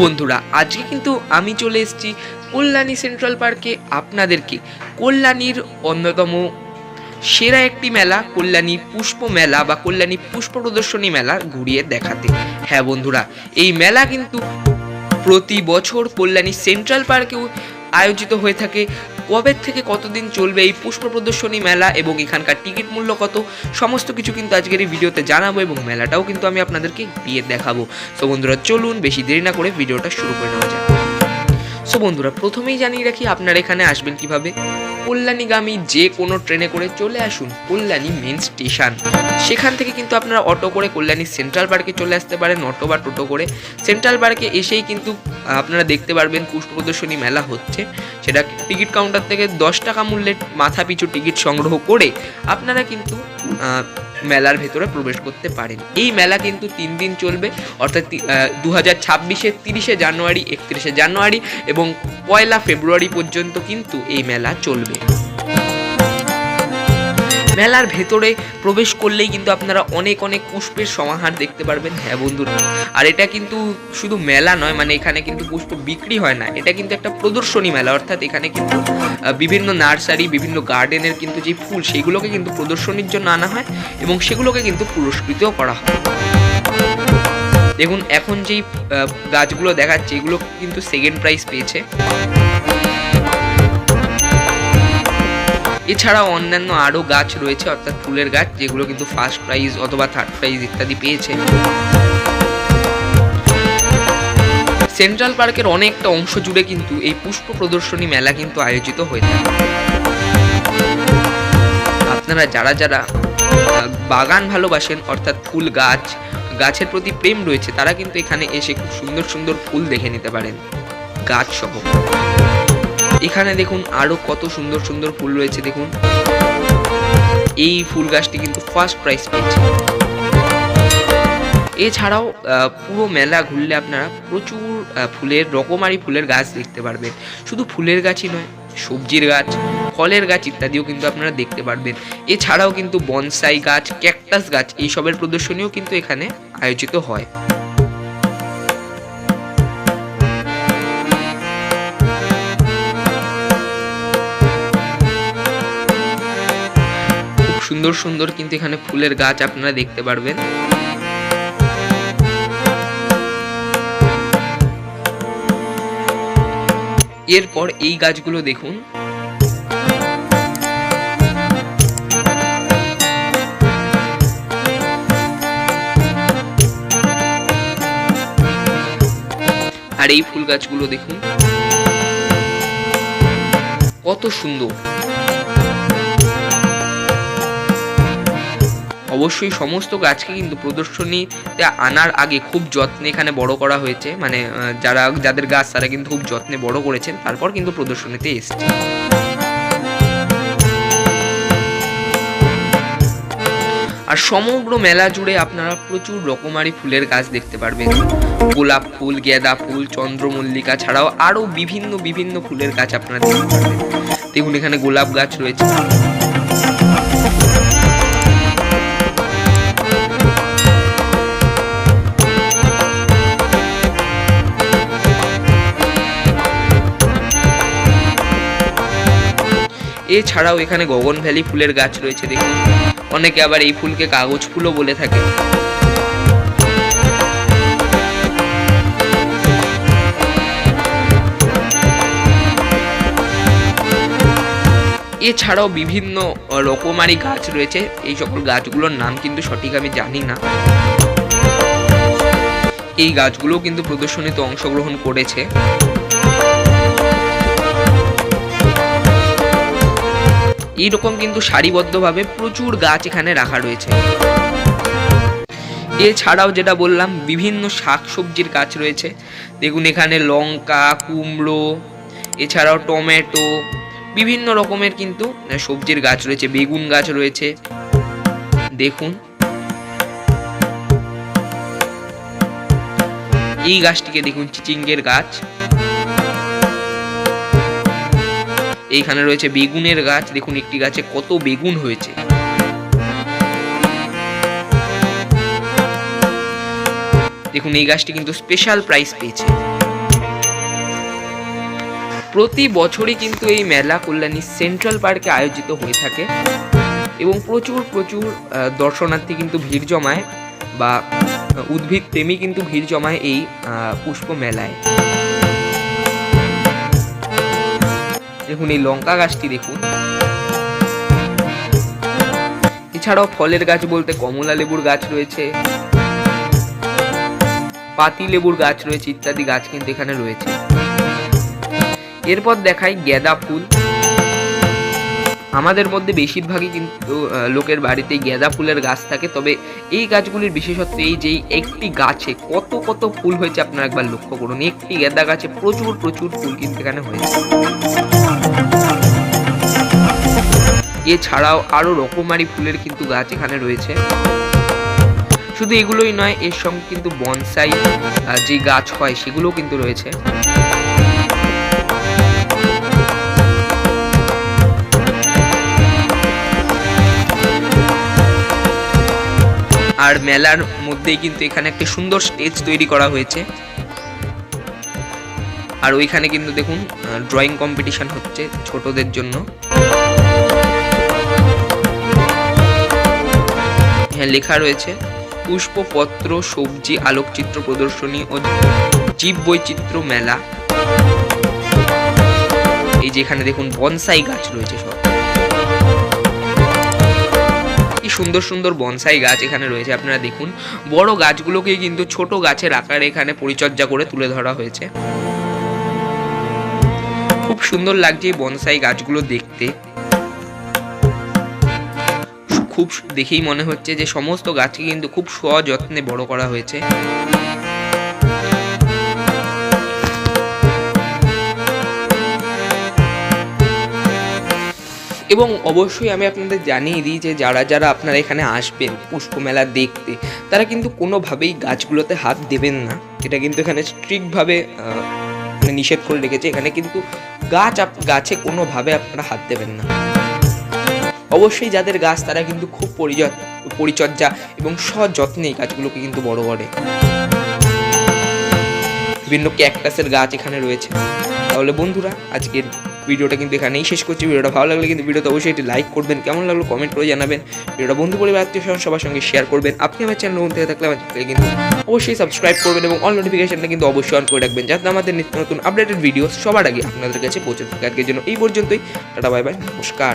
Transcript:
বন্ধুরা, আজকে কিন্তু আমি চলে এসেছি কল্যাণী সেন্ট্রাল পার্কে আপনাদেরকে। কল্যাণীর অন্যতম সেরা একটি মেলা, কল্যাণী পুষ্প মেলা বা কল্যাণী পুষ্প প্রদর্শনী মেলা ঘুরিয়ে দেখাতে। হ্যাঁ বন্ধুরা, এই মেলা কিন্তু প্রতি বছর কল্যাণী সেন্ট্রাল পার্কেও আয়োজিত হয়ে থাকে। কবে থেকে কতদিন চলবে এই পুষ্প প্রদর্শনী মেলা এবং এখানকার টিকিট মূল্য কত? সমস্ত কিছু কিন্তু আজকের এই ভিডিওতে জানাব এবং মেলাটাও কিন্তু আমি আপনাদেরকে গিয়ে দেখাবো। তো বন্ধুরা, চলুন বেশি দেরি না করে ভিডিওটা শুরু করে নেওয়া যাক। সো বন্ধুরা, প্রথমেই জানিয়ে রাখি, আপনারা এখানে আসবেন কীভাবে? কল্যাণীগামী যে কোনো ট্রেনে করে চলে আসুন কল্যাণী মেন স্টেশন। সেখান থেকে কিন্তু আপনারা অটো করে কল্যাণী সেন্ট্রাল পার্কে চলে আসতে পারেন, অটো বা টোটো করে। সেন্ট্রাল পার্কে এসেই কিন্তু আপনারা দেখতে পারবেন পুষ্প প্রদর্শনী মেলা হচ্ছে। সেটা টিকিট কাউন্টার থেকে দশ টাকা মূল্যের মাথা পিছু টিকিট সংগ্রহ করে আপনারা কিন্তু মেলার ভেতরে প্রবেশ করতে পারেন। এই মেলা কিন্তু তিন দিন চলবে, অর্থাৎ দু হাজার ছাব্বিশে তিরিশে জানুয়ারি, একত্রিশে জানুয়ারি এবং পয়লা ফেব্রুয়ারি পর্যন্ত কিন্তু এই মেলা চলবে। মেলার ভেতরে প্রবেশ করলেই কিন্তু আপনারা অনেক অনেক পুষ্পের সমাহার দেখতে পারবেন। হ্যাঁ বন্ধুরা, আর এটা কিন্তু শুধু মেলা নয় মানে এখানে কিন্তু পুষ্প বিক্রি হয় না। এটা কিন্তু একটা প্রদর্শনী মেলা, অর্থাৎ এখানে কিন্তু বিভিন্ন নার্সারি, বিভিন্ন গার্ডেনের কিন্তু যে ফুল, সেগুলোকে কিন্তু প্রদর্শনীর জন্য আনা হয় এবং সেগুলোকে কিন্তু পুরস্কৃতও করা হয়। দেখুন, এখন যেই গাছগুলো দেখাচ্ছে, এগুলো কিন্তু সেকেন্ড প্রাইজ পেয়েছে। এছাড়াও অন্যান্য আরও গাছ রয়েছে, অর্থাৎ ফুলের গাছ, যেগুলো কিন্তু ফার্স্ট প্রাইজ অথবা থার্ড প্রাইজ ইত্যাদি পেয়েছে। সেন্ট্রাল পার্কের অনেকটা অংশ জুড়ে কিন্তু এই পুষ্প প্রদর্শনী মেলা কিন্তু আয়োজিত হয়ে থাকে। আপনারা যারা যারা বাগান ভালোবাসেন, অর্থাৎ ফুল গাছ, গাছের প্রতি প্রেম রয়েছে, তারা কিন্তু এখানে এসে খুব সুন্দর সুন্দর ফুল দেখে নিতে পারেন। গাছ সহ এখানে দেখুন আরও কত সুন্দর সুন্দর ফুল রয়েছে, দেখুন। এই ফুল গাছটি কিন্তু ফার্স্ট প্রাইজ পেয়েছে। এছাড়াও পুরো মেলা ঘুরলে আপনারা প্রচুর ফুলের, রকমারি ফুলের গাছ দেখতে পারবেন। শুধু ফুলের গাছই নয়, সবজির গাছ, ফলের গাছ ইত্যাদিও কিন্তু আপনারা দেখতে পারবেন। এছাড়াও কিন্তু বনসাই গাছ, ক্যাকটাস গাছ, এইসবের প্রদর্শনীও কিন্তু এখানে আয়োজিত হয়। সুন্দর সুন্দর কিন্তু এখানে ফুলের গাছ আপনারা দেখতে পারবেন। এরপর এই গাছগুলো দেখুন। আর এই ফুল গাছগুলো দেখুন। কত সুন্দর। অবশ্যই সমস্ত গাছকে কিন্তু প্রদর্শনীতে আনার আগে খুব যত্নে এখানে বড় করা হয়েছে। মানে যারা, যাদের গাছ তারা কিন্তু খুব যত্নে বড় করেছেন, তারপর কিন্তু প্রদর্শনীতে এসছে। আর সমগ্র মেলা জুড়ে আপনারা প্রচুর রকমারি ফুলের গাছ দেখতে পারবেন। গোলাপ ফুল, গেঁদা ফুল, চন্দ্রমল্লিকা ছাড়াও আরও বিভিন্ন বিভিন্ন ফুলের গাছ আপনারা দেখতে পারবেন। দেখুন, এখানে গোলাপ গাছ রয়েছে। এছাড়াও এখানে গগন ভ্যালি ফুলের গাছ রয়েছে দেখুন অনেকে আবার এই ফুলকে কাগজ ফুলও বলে থাকে। এছাড়াও বিভিন্ন রকমারি গাছ রয়েছে। এই সকল গাছগুলোর নাম কিন্তু সঠিক আমি জানি না। এই গাছগুলোও কিন্তু প্রদর্শনীতে অংশগ্রহণ করেছে। এইরকম কিন্তু সারিবদ্ধভাবে প্রচুর গাছ এখানে রাখা রয়েছে। এছাড়াও যেটা বললাম, বিভিন্ন শাকসবজির গাছ রয়েছে। দেখুন এখানে লঙ্কা, কুমড়ো, এছাড়াও টমেটো, বিভিন্ন রকমের কিন্তু সবজির গাছ রয়েছে, বেগুন গাছ রয়েছে। দেখুন। এই গাছটিকে দেখুন, চিচিঙ্গের গাছ। এইখানে রয়েছে বেগুনের গাছ। দেখুন, একটি গাছে কত বেগুন হয়েছে। দেখুন, এই গাছটি কিন্তু স্পেশাল প্রাইস পেয়েছে। প্রতি বছরই কিন্তু এই মেলা কল্যাণী সেন্ট্রাল পার্কে আয়োজিত হয়ে থাকে এবং প্রচুর প্রচুর দর্শনার্থী কিন্তু ভিড় জমায় বা উদ্ভিদ প্রেমী কিন্তু ভিড় জমায় এই পুষ্প মেলায় দেখুন, এই লঙ্কা গাছটি দেখুন। এছাড়াও ফলের গাছ বলতে কমলা লেবুর গাছ রয়েছে, পাতি লেবুর গাছ রয়েছে ইত্যাদি গাছ কিন্তু এখানে রয়েছে। এরপর দেখাই গেঁদা ফুল। আমাদের মধ্যে বেশিরভাগই কিন্তু লোকের বাড়িতেই গেঁদা ফুলের গাছ থাকে। তবে এই গাছগুলির বিশেষত্ব এই যে, একটি গাছে কত কত ফুল হয়েছে আপনারা একবার লক্ষ্য করুন। একটি গেঁদা গাছে প্রচুর প্রচুর ফুল কিন্তু এখানে হয়েছে। এছাড়াও আরও রকমারি ফুলের কিন্তু গাছ এখানে রয়েছে। শুধু এগুলোই নয়, এর সঙ্গে কিন্তু বনসাই যে গাছ হয়, সেগুলোও কিন্তু রয়েছে। আর মেলার মধ্যেই কিন্তু এখানে একটি সুন্দর স্টেজ তৈরি করা হয়েছে। আর ওইখানে কিন্তু দেখুন ড্রয়িং কম্পিটিশন হচ্ছে ছোটদের জন্য। হ্যাঁ লেখা রয়েছে, পুষ্পপত্র, সবজি, আলোকচিত্র প্রদর্শনী ও জীব বৈচিত্র্য মেলা। এই যেখানে দেখুন, বনসাই গাছ রয়েছে সব। সুন্দর সুন্দর বনসাই গাছ এখানে রয়েছে, আপনারা দেখুন। বড় গাছগুলোকে কিন্তু ছোট গাছের আকারে এখানে পরিচর্যা করে তুলে ধরা হয়েছে। খুব সুন্দর লাগছে এই বনসাই গাছগুলো দেখতে। খুব দেখেই মনে হচ্ছে যে সমস্ত গাছকে কিন্তু খুব সযত্নে বড় করা হয়েছে। এবং অবশ্যই আমি আপনাদের জানিয়ে দিই যে যারা যারা আপনারা এখানে আসবেন পুষ্পমেলা দেখতে, তারা কিন্তু কোনোভাবেই গাছগুলোতে হাত দেবেন না। এটা কিন্তু এখানে স্ট্রিক্টভাবে মানে নিষেধ করে রেখেছে। এখানে কিন্তু গাছ গাছে কোনোভাবে আপনারা হাত দেবেন না। অবশ্যই যাদের গাছ, তারা কিন্তু খুব পরিচর্যা পরিচর্যা এবং সযত্নে এই গাছগুলোকে কিন্তু বড় করে। বিভিন্ন ক্যাকটাসের গাছ এখানে রয়েছে। তাহলে বন্ধুরা, আজকের ভিডিওটা কিন্তু এখানেই শেষ করছি। ভিডিওটা ভালো লাগলে কিন্তু ভিডিওতে অবশ্যই একটি লাইক করবেন, কেমন লাগল কমেন্ট করে জানাবেন। ভিডিওটা বন্ধু পরিবার, আত্মীয় স্বজন, সবার সঙ্গে শেয়ার করবেন। আপনি আমার চ্যানেল নতুন থেকে থাকলে আমার কিন্তু অবশ্যই সাবস্ক্রাইব করবেন এবং অল নোটিফিকেশনটা কিন্তু অবশ্যই অন করে রাখবেন, যাতে আমাদের নিত্য নতুন আপডেটেড ভিডিও সবার আগে আপনাদের কাছে পৌঁছে থাকে। আজকের জন্য এই পর্যন্তই। টাটা বাই বাই নমস্কার।